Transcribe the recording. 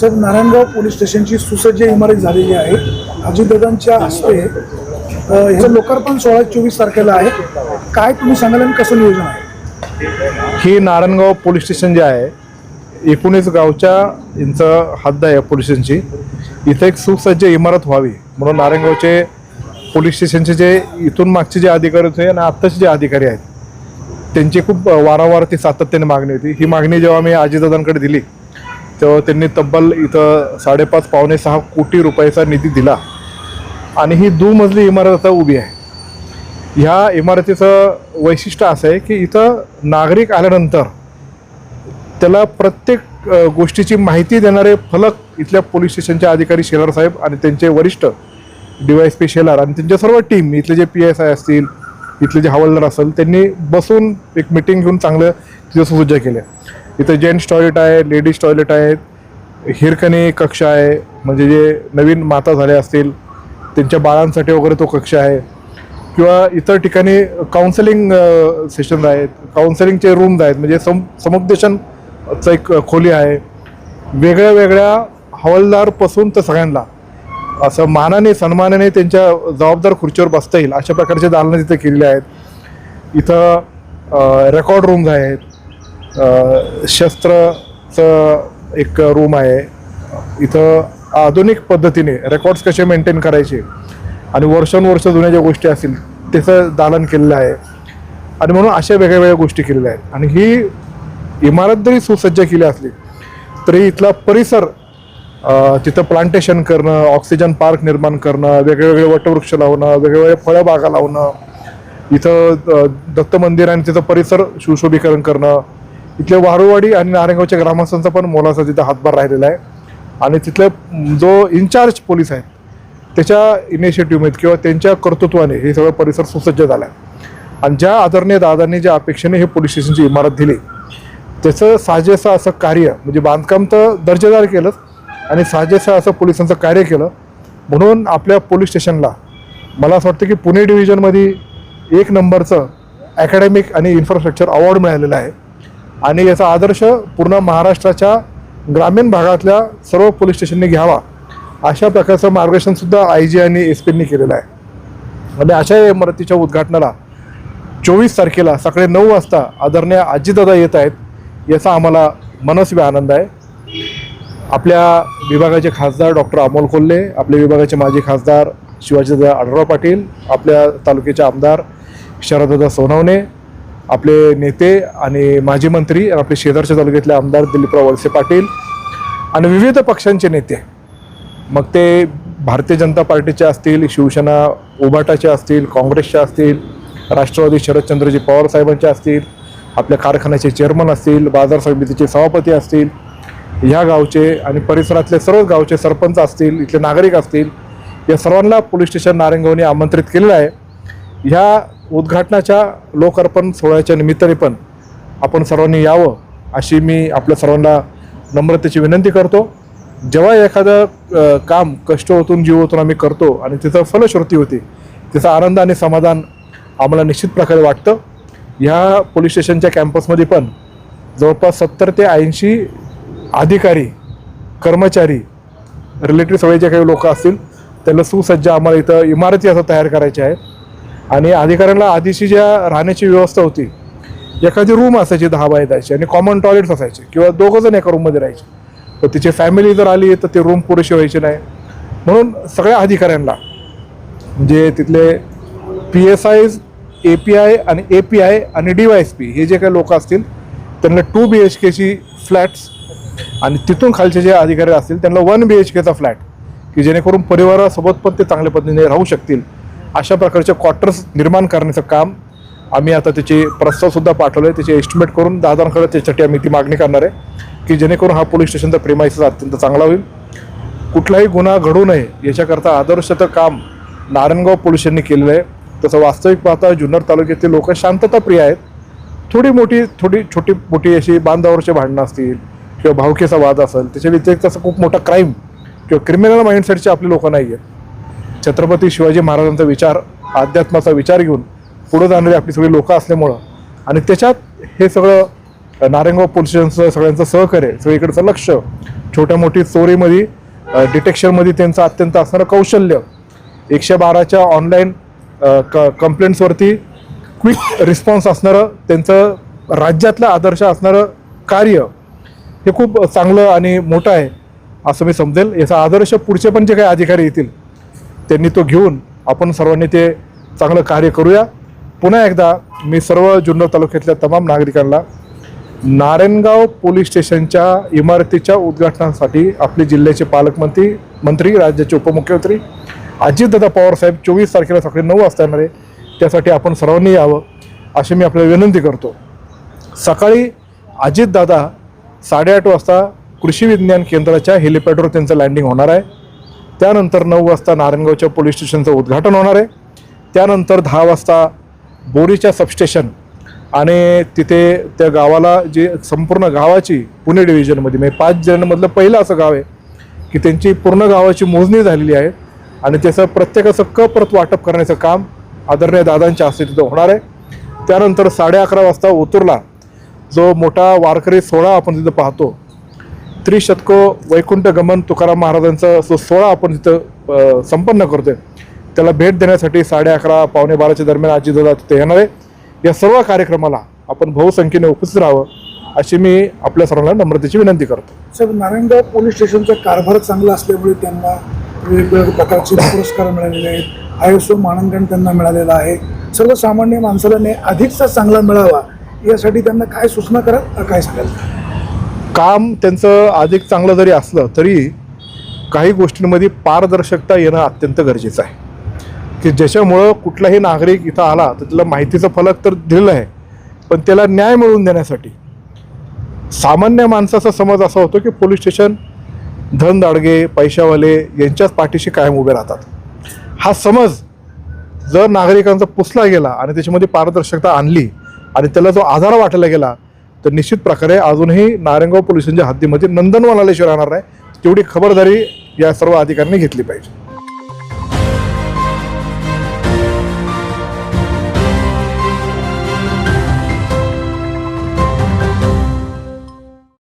Sir Narayangaon police स्टेशनची सुसज्ज इमारत झालेली आहे. अजितदादांच्या हस्ते ह्याचं लोकार्पण सोळा चोवीस तारखेला आहे. काय तुम्ही सांगाल आणि कसं नियोजन आहे? ही नारायणगाव पोलीस स्टेशन जे आहे एकोणीस गावच्या यांचं हद्द आहे पोलीस स्टेशनची. इथं एक सुसज्ज इमारत व्हावी म्हणून नारायणगावचे पोलीस स्टेशनचे जे इथून मागचे जे अधिकारी होते आणि आत्ताचे जे अधिकारी आहेत त्यांची खूप वारंवार ती सातत्याने मागणी होती. ही मागणी जेव्हा मी आजीदादांकडे दिली तेव्हा त्यांनी तब्बल इथं साडेपाच पावणे सहा कोटी रुपयाचा निधी दिला. आणि ही दुमजली इमारत आता उभी आहे. ह्या इमारतीचं वैशिष्ट्य असं आहे की इथं नागरिक आल्यानंतर त्याला प्रत्येक गोष्टीची माहिती देणारे फलक इथल्या पोलीस स्टेशनचे अधिकारी शेलार साहेब आणि त्यांचे वरिष्ठ D Y S P Shelar आणि त्यांच्या सर्व टीम इथले जे पी एस आय असतील इथले जे हवालदार असेल त्यांनी बसून एक मिटिंग घेऊन चांगलं तिथं सुसज्ज केलं. इथं जेंट्स टॉयलेट आहे लेडीज टॉयलेट आहेत हिरकणी कक्ष आहे म्हणजे जे नवीन माता झाल्या असतील त्यांच्या बाळांसाठी वगैरे तो कक्ष आहे. किंवा इतर ठिकाणी काउन्सिलिंग सेशन आहेत काउन्सिलिंगचे रूम्स आहेत म्हणजे सम समुपदेशनचं एक खोली आहे. वेगळ्या वेगळ्या हवालदारपासून तर सगळ्यांना. असं मानाने सन्मानाने त्यांच्या जबाबदार खुर्चीवर बसता येईल अशा प्रकारचे दालनं तिथे केलेले आहेत. इथं रेकॉर्ड रूम्स आहेत. शस्त्रचं एक रूम आहे. इथं आधुनिक पद्धतीने रेकॉर्ड्स कसे मेंटेन करायचे आणि वर्षानुवर्ष जुन्या ज्या गोष्टी असतील त्याचं दालन केलेलं आहे. आणि म्हणून अशा वेगळ्या वेगळ्या गोष्टी केलेल्या आहेत. आणि ही इमारत जरी सुसज्ज केली असली तरी इथला परिसर तिथं प्लांटेशन करणं ऑक्सिजन पार्क निर्माण करणं वेगवेगळे वटवृक्ष लावणं वेगवेगळे फळबागा लावणं इथं दत्त मंदिर आणि तिथं परिसर सुशोभीकरण करणं. इथले वारुवाडी आणि नारायणगावच्या ग्रामस्थांचा पण मोलाचा तिथं हातभार राहिलेला आहे. आणि तिथले जो इन्चार्ज पोलीस आहेत त्याच्या इनिशिएटिव्हमध्ये किंवा त्यांच्या कर्तृत्वाने हे सगळं परिसर सुसज्ज झाला आहे. आणि ज्या आदरणीय दादांनी ज्या अपेक्षेने हे पोलीस स्टेशनची इमारत दिली त्याचं साजेसं असं कार्य म्हणजे बांधकाम तर दर्जेदार केलंच आणि साजेसा असं पोलिसांचं कार्य केलं. म्हणून आपल्या पोलीस स्टेशनला मला असं वाटतं की पुणे डिव्हिजनमध्ये एक नंबरचं अकॅडमिक आणि इन्फ्रास्ट्रक्चर अवॉर्ड मिळालेलं आहे. आणि याचा आदर्श पूर्ण महाराष्ट्राच्या ग्रामीण भागातल्या सर्व पोलीस स्टेशनने घ्यावा. अशा प्रकारचं मार्गदर्शनसुद्धा आय जी आणि एस पींनी केलेलं आहे. आणि अशा इमारतीच्या उद्घाटनाला चोवीस तारखेला सकाळी नऊ वाजता आदरणीय आजीदादा येत आहेत याचा आम्हाला मनस्वी आनंद आहे. आपल्या विभागाचे खासदार डॉक्टर अमोल कोल्हे आपल्या विभागाचे माजी खासदार शिवाजीदादा आढळराव पाटील आपल्या तालुक्याचे आमदार शरददादा सोनवणे आपले नेते आणि माजी मंत्री आपले शेजारच्या तालुक्यातले आमदार दिलीपराव वळसे पाटील आणि विविध पक्षांचे नेते. मग ते भारतीय जनता पार्टीचे असतील शिवसेना उभाटाचे असतील काँग्रेसचे असतील राष्ट्रवादी शरदचंद्रजी पवार साहेबांचे असतील आपल्या कारखान्याचे चेअरमन असतील बाजार समितीचे सभापती असतील ह्या गावचे आणि परिसरातले सर्व गावचे सरपंच असतील इथले नागरिक असतील या सर्वांना पोलीस स्टेशन नारायणगावने आमंत्रित केलेलं आहे. ह्या उद्घाटनाच्या लोकार्पण सोहळ्याच्या निमित्ताने पण आपण सर्वांनी यावं अशी मी आपल्या सर्वांना नम्रतेची विनंती करतो. जेव्हा एखादं काम कष्ट होतून जीव होतून आम्ही करतो आणि तिथं फलश्रुती होती तिचा आनंद आणि समाधान आम्हाला निश्चित प्रकारे वाटतं. ह्या पोलीस स्टेशनच्या कॅम्पसमध्ये पण जवळपास सत्तर ते ऐंशी अधिकारी कर्मचारी रिलेटिव्ह सगळे जे काही लोक असतील त्यांना सुसज्ज आम्हाला इथं इमारती असं तयार करायच्या आहे. आणि अधिकाऱ्यांना आधीची ज्या राहण्याची व्यवस्था होती एखादी रूम असायची दहा बाय दहाची आणि कॉमन टॉयलेट्स असायचे किंवा दोघं जण एका रूममध्ये राहायचे. तर तिची फॅमिली जर आली तर ते रूम पुरेशी व्हायची नाही. म्हणून सगळ्या अधिकाऱ्यांना म्हणजे तिथले पी एस आयज ए पी आय आणि ए पी आय आणि डी वाय एस पी हे जे काही लोक असतील त्यांना टू बी एच केची फ्लॅट्स आणि तिथून खालचे जे अधिकारी असतील त्यांना वन बी एच केचा फ्लॅट की जेणेकरून परिवारासोबत पण ते चांगल्या पद्धतीने राहू शकतील. अशा प्रकारचे क्वार्टर्स निर्माण करण्याचं काम आम्ही आता त्याचे प्रस्तावसुद्धा पाठवले. आहे त्याचे एस्टिमेट करून दादांकडे त्याच्यासाठी आम्ही ती मागणी करणार आहे. की जेणेकरून हा पोलीस स्टेशनचा प्रेमायसिस अत्यंत चांगला होईल. कुठलाही गुन्हा घडू नये याच्याकरता आदर्शचं काम नारायणगाव पोलिसांनी केलेलं आहे. तसं वास्तविक पाहता जुन्नर तालुक्यातील लोक शांतताप्रिय आहेत. थोडी मोठी थोडी छोटी मोठी अशी बांधावरचे भांडणं असतील किंवा भावकेचा वाद असेल त्याच्या व्यतिरिक्त असं खूप मोठा क्राईम किंवा क्रिमिनल माइंडसेटचे आपले लोक नाही आहेत छत्रपती शिवाजी महाराजांचा विचार अध्यात्माचा विचार घेऊन पुढे जाणारी आपली सगळी लोकं असल्यामुळं आणि त्याच्यात हे सगळं नारायणगाव पोलीस स्टेशनचं सगळ्यांचं सहकार्य सगळीकडचं लक्ष छोट्या मोठी चोरीमध्ये डिटेक्शनमध्ये त्यांचं अत्यंत असणारं कौशल्य एकशे बाराच्या ऑनलाईन क कंप्लेंट्सवरती क्विक रिस्पॉन्स असणारं त्यांचं राज्यातलं आदर्श असणारं कार्य हे खूप चांगलं आणि मोठं आहे असं मी समजेल. याचा आदर्श पुढचे पण जे काही अधिकारी येतील त्यांनी तो घेऊन आपण सर्वांनी ते चांगलं कार्य करूया. पुन्हा एकदा मी सर्व जुन्नर तालुक्यातल्या तमाम नागरिकांना नारायणगाव पोलीस स्टेशनच्या इमारतीच्या उद्घाटनासाठी आपले जिल्ह्याचे पालकमंत्री मंत्री राज्याचे उपमुख्यमंत्री अजितदादा पवारसाहेब चोवीस तारखेला सकाळी नऊ वाजता येणार आहे. त्यासाठी आपण सर्वांनी यावं अशी मी आपल्याला विनंती करतो. सकाळी अजितदादा साडेआठ वाजता कृषी विज्ञान केंद्राच्या हेलिपॅडवर त्यांचं लँडिंग होणार आहे. त्यानंतर नऊ वाजता नारायणगावच्या पोलीस स्टेशनचं उद्घाटन होणार आहे. त्यानंतर दहा वाजता बोरीच्या सबस्टेशन आणि तिथे त्या गावाला जे संपूर्ण गावाची पुणे डिव्हिजनमध्ये म्हणजे पाच जणांमधलं पहिलं असं गाव आहे की त्यांची पूर्ण गावाची मोजणी झालेली आहे आणि त्याचं प्रत्येकाचं क परत वाटप करण्याचं काम आदरणीय दादांच्या हस्ते तिथं होणार आहे. त्यानंतर साडे अकरा वाजता ओतूरला जो मोठा वारकरी सोहळा आपण तिथं पाहतो त्रिशतको वैकुंठ गमन तुकाराम महाराजांचा जो सोहळा आपण तिथं संपन्न करतोय त्याला भेट देण्यासाठी साडे अकरा पावणे बाराच्या दरम्यान आजी दादा तिथे येणार आहे. या सर्व कार्यक्रमाला आपण बहुसंख्येने उपस्थित राहावं अशी मी आपल्या सर्वांना नम्रतेची विनंती करतो. साहेब नारायणगाव पोलीस स्टेशनचा कारभार चांगला असल्यामुळे त्यांना वेगवेगळ्या प्रकारचे पुरस्कार मिळालेले आहेत. आय एस ओ मानांकन त्यांना मिळालेलं आहे. सर्वसामान्य माणसाला न्याय अधिकचा चांगला मिळावा यासाठी त्यांना काय सूचना करा काय सांगाल? काम त्यांचं अधिक चांगलं जरी असलं तरी काही गोष्टींमध्ये पारदर्शकता येणं अत्यंत गरजेचं आहे. की ज्याच्यामुळं कुठलाही नागरिक इथं आला तर त्याला माहितीचं फलक तर दिलेलं आहे पण त्याला न्याय मिळवून देण्यासाठी सामान्य माणसाचा समज असा होतो की पोलीस स्टेशन धनदाडगे पैशावाले यांच्याच पाठीशी कायम उभे राहतात. हा समज जर नागरिकांचा पुसला गेला आणि त्याच्यामध्ये पारदर्शकता आणली आणि त्याला जो आधार वाटायला गेला तर निश्चित प्रकारे अजूनही नारायणगाव पोलिसांच्या हद्दीमध्ये नंदनवनाला शिवाय राहणार नाही तेवढी खबरदारी या सर्व अधिकाऱ्यांनी घेतली पाहिजे.